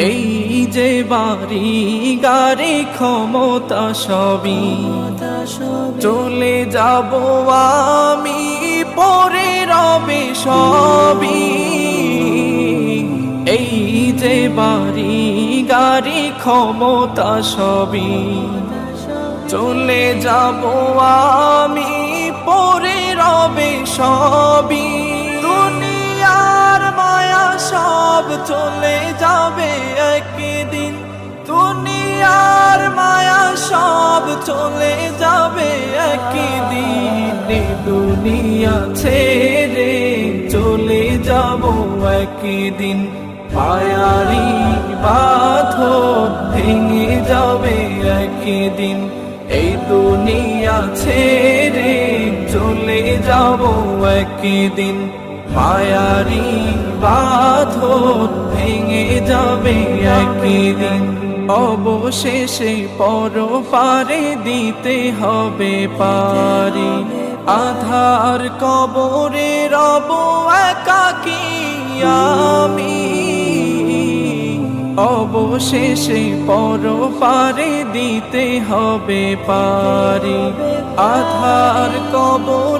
এই যে বাড়ি, গাড়ি, ক্ষমতা সবই চলে যাব আমি, পরে রবে সবই। এই যে বাড়ি, গাড়ি, ক্ষমতা সবই চলে যাব আমি, পরে রবে সবই। দুনিয়ার মায়া সব চলে যাবে। একদিন দুনিয়ার মায়া সব চলে যাবে একদিন দুনিয়া ছেড়ে চলে যাব একদিন মায়ারি বাঁধন ভেঙে যাবে একদিন এই দুনিয়া ছেড়ে চলে যাব একদিন মায়ারি বাঁধন ভেঙে যাবে একদিন। অবশেষে পর পারে দিতে হবে পারি। আধার কবরে রব একাকি, আমি। অবশেষে পর পারে দিতে হবে পারি। আধার কবরে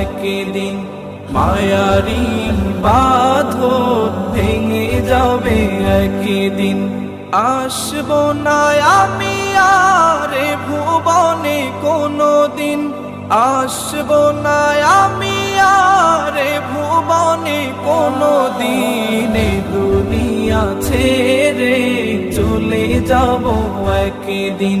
একদিন মায়ারি বাঁধন ভেঙে যাবে একদিন। আসব না আমি আর ভুবনে কোনো দিন আসব না আমি আর ভুবনে কোনো দিন দুনিয়া ছেড়ে চলে যাব একদিন।